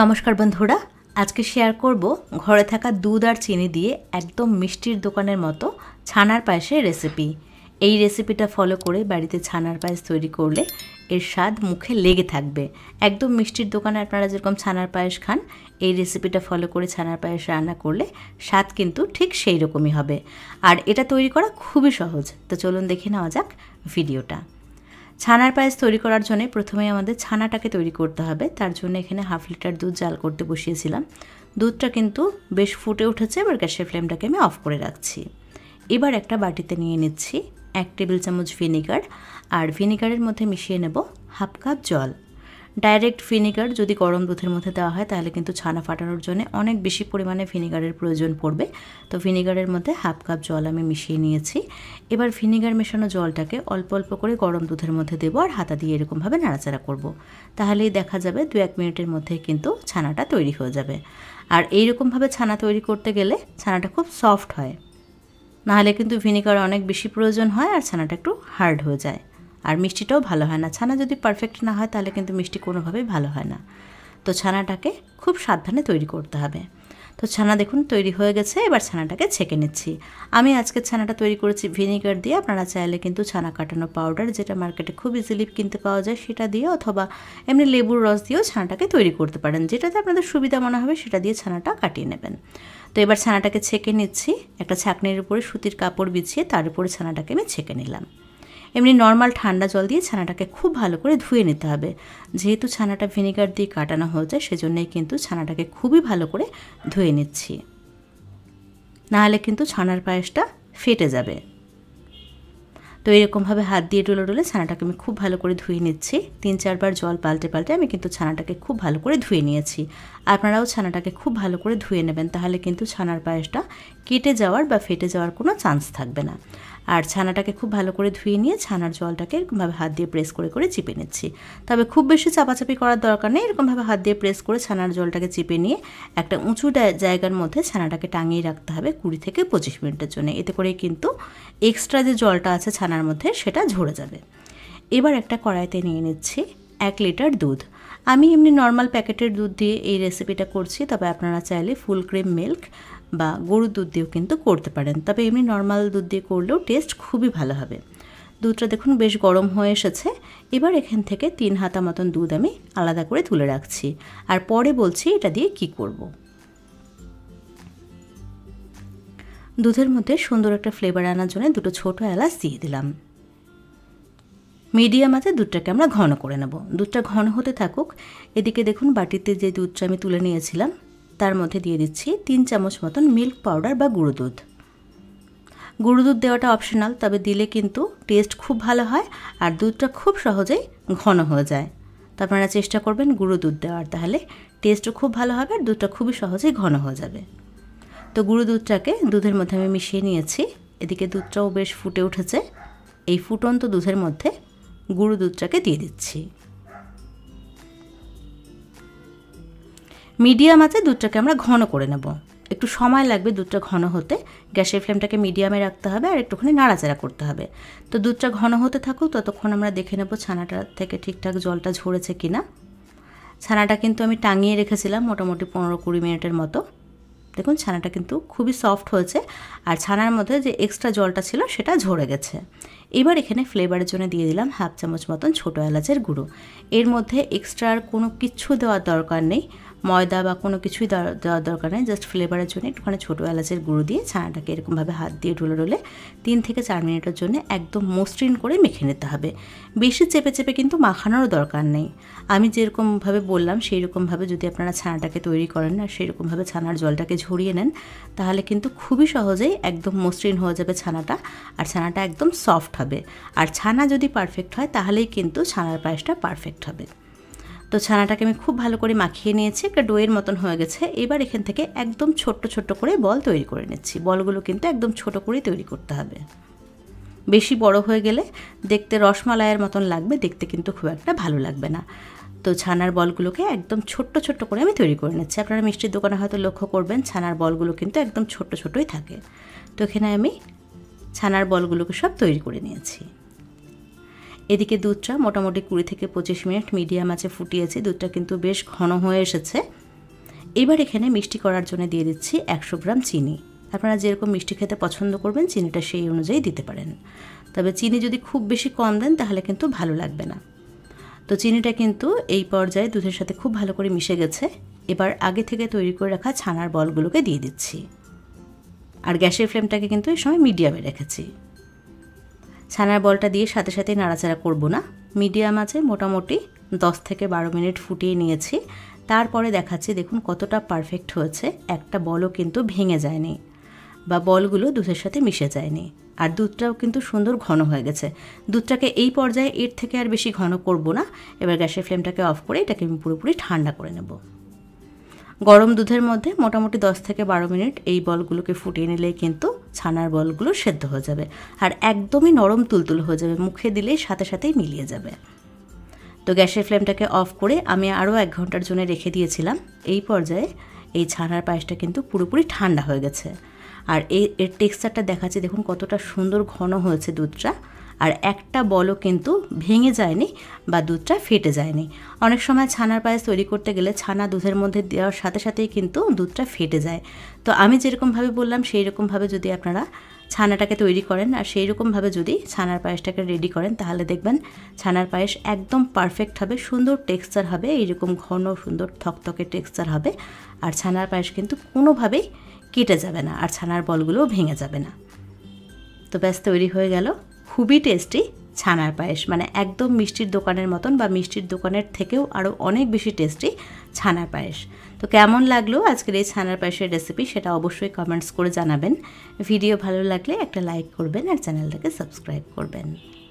নমস্কার বন্ধুরা, আজকে শেয়ার করব ঘরে থাকা দুধ আর চিনি দিয়ে একদম মিষ্টির দোকানের মতো ছানার পায়েসের রেসিপি এই রেসিপিটা ফলো করে বাড়িতে ছানার পায়েস তৈরি করলে এর স্বাদ মুখে লেগে থাকবে। একদম মিষ্টির দোকানে আপনারা যেরকম ছানার পায়েস খান, এই রেসিপিটা ফলো করে ছানার পায়েস রান্না করলে স্বাদ কিন্তু ঠিক সেই রকমই হবে। আর এটা তৈরি করা খুবই সহজ, তো চলুন দেখে নেওয়া যাক ভিডিওটা ছানার পায়েস তৈরি করার জন্য প্রথমে আমাদের ছানাটাকে তৈরি করতে হবে। তার জন্য এখানে হাফ লিটার দুধ জাল করতে বসিয়েছিলাম। দুধটা কিন্তু বেশ ফুটে উঠেছে, এবার গ্যাসের ফ্লেমটাকে আমি অফ করে রাখছি। এবার একটা বাটিতে নিয়ে নিচ্ছি এক টেবিল চামচ ভিনিগার, আর ভিনিগারের মধ্যে মিশিয়ে নেব হাফ কাপ জল। ডাইরেক্ট ভিনিগার যদি গরম দুধের মধ্যে দেওয়া হয়, তাহলে কিন্তু ছানা ফাটানোর জন্য অনেক বেশি পরিমাণে ভিনিগারের প্রয়োজন পড়বে। তো ভিনিগারের মধ্যে হাফ কাপ জল আমি মিশিয়ে নিয়েছি। এবার ভিনিগার মেশানো জলটাকে অল্প অল্প করে গরম দুধের মধ্যে দেবো আর হাতা দিয়ে এরকমভাবে নাড়াচাড়া করব। তাহলেই দেখা যাবে দু এক মিনিটের মধ্যে কিন্তু ছানাটা তৈরি হয়ে যাবে। আর এইরকমভাবে ছানা তৈরি করতে গেলে ছানাটা খুব সফট হয়। নাহলে কিন্তু ভিনিগার অনেক বেশি প্রয়োজন হয় আর ছানাটা একটু হার্ড হয়ে যায়। আর মিষ্টিটাও ভালো হয় না। ছানা যদি পারফেক্ট না হয়, তাহলে কিন্তু মিষ্টি কোনোভাবেই ভালো হয় না। তো ছানাটাকে খুব সাবধানে তৈরি করতে হবে। তো ছানা দেখুন, তৈরি হয়ে গেছে, এবার ছানাটাকে ছেঁকে নিচ্ছি। আমি আজকে ছানাটা তৈরি করেছি ভিনিগার দিয়ে। আপনারা চাইলে কিন্তু ছানা কাটানো পাউডার যেটা মার্কেটে খুব ইজিলি কিনতে পাওয়া যায়, সেটা দিয়ে অথবা এমনি লেবুর রস দিয়েও ছানাটাকে তৈরি করতে পারেন। যেটাতে আপনাদের সুবিধা মনে হবে, সেটা দিয়ে ছানাটা কাটিয়ে নেবেন। তো এবার ছানাটাকে ছেঁকে নিচ্ছি। একটা ছাকনির উপরে সুতির কাপড় বিছিয়ে, তার উপরে ছানাটাকে আমি ছেঁকে নিলাম। এমনি নর্মাল ঠান্ডা জল দিয়ে ছানাটাকে খুব ভালো করে ধুয়ে নিতে হবে। যেহেতু ছানাটা ভিনেগার দিয়ে কাটানো হয়েছে সেজন্যই কিন্তু ছানাটাকে খুবই ভালো করে ধুয়ে নিচ্ছি। নাহলে কিন্তু ছানার পায়েসটা ফেটে যাবে। তো এরকমভাবে হাত দিয়ে ডলে ডলে ছানাটাকে আমি খুব ভালো করে ধুয়ে নিচ্ছি। তিন চারবার জল পাল্টে পাল্টে আমি কিন্তু ছানাটাকে খুব ভালো করে ধুয়ে নিয়েছি। আপনারাও ছানাটাকে খুব ভালো করে ধুয়ে নেবেন, তাহলে কিন্তু ছানার পায়েসটা কেটে যাওয়ার বা ফেটে যাওয়ার কোনো চান্স থাকবে না। আর ছানাটাকে খুব ভালো করে ধুয়ে নিয়ে ছানার জলটাকে এরকমভাবে হাত দিয়ে প্রেস করে করে চিপে নিচ্ছি। তবে খুব বেশি চাপাচাপি করার দরকার নেই, এরকমভাবে হাত দিয়ে প্রেস করে ছানার জলটাকে চিপে নিয়ে একটা উঁচু জায়গার মধ্যে ছানাটাকে টাঙিয়ে রাখতে হবে কুড়ি থেকে পঁচিশ মিনিটের জন্য। এতে করে কিন্তু এক্সট্রা যে জলটা আছে ছানার মধ্যে সেটা ঝরে যাবে। এবার একটা কড়াইতে নিয়ে নিচ্ছি এক লিটার দুধ। আমি এমনি নর্মাল প্যাকেটের দুধ দিয়ে এই রেসিপিটা করছি, তবে আপনারা চাইলে ফুল ক্রিম মিল্ক বা গরুর দুধ দিয়েও কিন্তু করতে পারেন। তবে এমনি নর্মাল দুধ দিয়ে করলেও টেস্ট খুবই ভালো হবে। দুধটা দেখুন বেশ গরম হয়ে এসেছে। এবার এখান থেকে তিন হাতা মতন দুধ আমি আলাদা করে তুলে রাখছি। আর পরে বলছি এটা দিয়ে কি করব। দুধের মধ্যে সুন্দর একটা ফ্লেভার আনার জন্য দুটো ছোট এলাচ দিয়ে দিলাম। মিডিয়াম আছে, দুধটাকে আমরা ঘন করে নেব। দুধটা ঘন হতে থাকুক। এদিকে দেখুন বাটিতে যে দুধটা আমি তুলে নিয়েছিলাম তার মধ্যে দিয়ে দিচ্ছি তিন চামচ মতন মিল্ক পাউডার বা গুঁড়ো দুধ। গুঁড়ো দুধ দেওয়াটা অপশনাল তবে দিলে কিন্তু টেস্ট খুব ভালো হয় আর দুধটা খুব সহজেই ঘন হয়ে যায়। তো আপনারা চেষ্টা করবেন গুঁড়ো দুধ দেওয়ার, তাহলে টেস্টও খুব ভালো হবে আর দুধটা খুবই সহজেই ঘন হয়ে যাবে। তো গুঁড়ো দুধটাকে দুধের মধ্যে আমি মিশিয়ে নিয়েছি, এদিকে দুধটাও বেশ ফুটে উঠেছে। এই ফুটন্ত দুধের মধ্যে গুঁড়ো দুধটাকে দিয়ে দিচ্ছি। মিডিয়াম আছে, দুধটাকে আমরা ঘন করে নেব। একটু সময় লাগবে দুধটা ঘন হতে। গ্যাসের ফ্লেমটাকে মিডিয়ামে রাখতে হবে আর একটুখানি নাড়াচাড়া করতে হবে। তো দুধটা ঘন হতে থাকুক, ততক্ষণ আমরা দেখে নেব ছানাটা থেকে ঠিকঠাক জলটা ঝরেছে কি না ছানাটা কিন্তু আমি টাঙিয়ে রেখেছিলাম মোটামুটি পনেরো কুড়ি মিনিটের মতো। দেখুন, ছানাটা কিন্তু খুবই সফট হয়েছে আর ছানার মধ্যে যে এক্সট্রা জলটা ছিল সেটা ঝরে গেছে। এবার এখানে ফ্লেভারের জন্য দিয়ে দিলাম হাফ চামচ মতন ছোটো এলাচের গুঁড়ো। এর মধ্যে এক্সট্রা আর কোনো কিচ্ছু দেওয়ার দরকার নেই। ময়দা বা কোনো কিছুই দেওয়ার দরকার নেই জাস্ট ফ্লেভারের জন্য একটুখানি ছোটো এলাচের গুঁড়ো দিয়ে ছানাটাকে এরকমভাবে হাত দিয়ে ডলে ডলে তিন থেকে চার মিনিটের জন্য একদম মসৃণ করে মেখে নিতে হবে। বেশি চেপে চেপে কিন্তু মাখানোরও দরকার নেই। আমি যেরকমভাবে বললাম সেই রকমভাবে যদি আপনারা ছানাটাকে তৈরি করেন আর সেই রকমভাবে ছানার জলটাকে ঝরিয়ে নেন, তাহলে কিন্তু খুবই সহজেই একদম মসৃণ হয়ে যাবে ছানাটা আর ছানাটা একদম সফট হবে। আর ছানা যদি পারফেক্ট হয়, তাহলেই কিন্তু ছানার পায়েসটা পারফেক্ট হবে। তো ছানাটাকে আমি খুব ভালো করে মাখিয়ে নিয়েছি, একটা ডোয়ের মতন হয়ে গেছে। এবার এখান থেকে একদম ছোট্ট ছোট্ট করে বল তৈরি করে নিচ্ছি। বলগুলো কিন্তু একদম ছোট করেই তৈরি করতে হবে। বেশি বড় হয়ে গেলে দেখতে রসমালাইয়ের মতন লাগবে, দেখতে কিন্তু খুব একটা ভালো লাগবে না। তো ছানার বলগুলোকে একদম ছোট্ট ছোট্ট করে আমি তৈরি করে নিচ্ছি। আপনারা মিষ্টির দোকানে হয়তো লক্ষ্য করবেন, ছানার বলগুলো কিন্তু একদম ছোট্ট ছোটই থাকে। তো এখানে আমি ছানার বলগুলোকে সব তৈরি করে নিয়েছি। এদিকে দুধটা মোটামুটি কুড়ি থেকে পঁচিশ মিনিট মিডিয়াম আছে ফুটিয়েছি। দুধটা কিন্তু বেশ ঘন হয়ে এসেছে। এবার এখানে মিষ্টি করার জন্য দিয়ে দিচ্ছি একশো গ্রাম চিনি। আপনারা যেরকম মিষ্টি খেতে পছন্দ করবেন, চিনিটা সেই অনুযায়ী দিতে পারেন। তবে চিনি যদি খুব বেশি কম দেন, তাহলে কিন্তু ভালো লাগবে না। তো চিনিটা কিন্তু এই পর্যায়ে দুধের সাথে খুব ভালো করে মিশে গেছে। এবার আগে থেকে তৈরি করে রাখা ছানার বলগুলোকে দিয়ে দিচ্ছি। আর গ্যাসের ফ্লেমটাকে কিন্তু এই সময় মিডিয়ামে রেখেছি। ছানার বলটা দিয়ে সাথে সাথে নাড়াচাড়া করব না। মিডিয়াম আছে, মোটামুটি দশ থেকে বারো মিনিট ফুটিয়ে নিয়েছি। তারপরে দেখাচ্ছি, দেখুন কতটা পারফেক্ট হয়েছে। একটা বলও কিন্তু ভেঙে যায়নি বা বলগুলো দুধের সাথে মিশে যায়নি। আর দুধটাও কিন্তু সুন্দর ঘন হয়ে গেছে। দুধটাকে এই পর্যায়ে এর থেকে আর বেশি ঘন করব না। এবার গ্যাসের ফ্লেমটাকে অফ করে এটাকে আমি পুরোপুরি ঠান্ডা করে নেব। গরম দুধের মধ্যে মোটামুটি দশ থেকে বারো মিনিট এই বলগুলোকে ফুটিয়ে নিলেই কিন্তু ছানার বলগুলো সেদ্ধ হয়ে যাবে আর একদমই নরম তুলতুল হয়ে যাবে, মুখে দিলেই সাথে সাথেই মিলিয়ে যাবে। তো গ্যাসের ফ্লেমটাকে অফ করে আমি আরও এক ঘণ্টার জন্য রেখে দিয়েছিলাম। এই পর্যায়ে এই ছানার পায়েসটা কিন্তু পুরোপুরি ঠান্ডা হয়ে গেছে। আর এই এর টেক্সচারটা দেখাচ্ছে, দেখুন কতটা সুন্দর ঘন হয়েছে দুধটা। আর একটা বলও কিন্তু ভেঙে যায়নি বা দুধটা ফেটে যায়নি। অনেক সময় ছানার পায়েস তৈরি করতে গেলে ছানা দুধের মধ্যে দেওয়ার সাথে সাথেই কিন্তু দুধটা ফেটে যায়। তো আমি যেরকমভাবে বললাম সেই রকমভাবে যদি আপনারা ছানাটাকে তৈরি করেন আর সেই রকমভাবে যদি ছানার পায়েসটাকে রেডি করেন, তাহলে দেখবেন ছানার পায়েস একদম পারফেক্ট হবে, সুন্দর টেক্সচার হবে, এইরকম ঘন, সুন্দর থকথকে টেক্সচার হবে আর ছানার পায়েস কিন্তু কোনোভাবেই কেটে যাবে না আর ছানার বলগুলোও ভেঙে যাবে না। তো ব্যাস, তৈরি হয়ে গেল। খুবই টেস্টি ছানার পায়েস। মানে একদম মিষ্টির দোকানের মতন বা মিষ্টির দোকানের থেকেও আরও অনেক বেশি টেস্টি ছানার পায়েস। তো কেমন লাগল আজকের এই ছানার পায়েসের রেসিপি সেটা অবশ্যই কমেন্টস করে জানাবেন। ভিডিও ভালো লাগলে একটা লাইক করবেন আর চ্যানেলটাকে সাবস্ক্রাইব করবেন।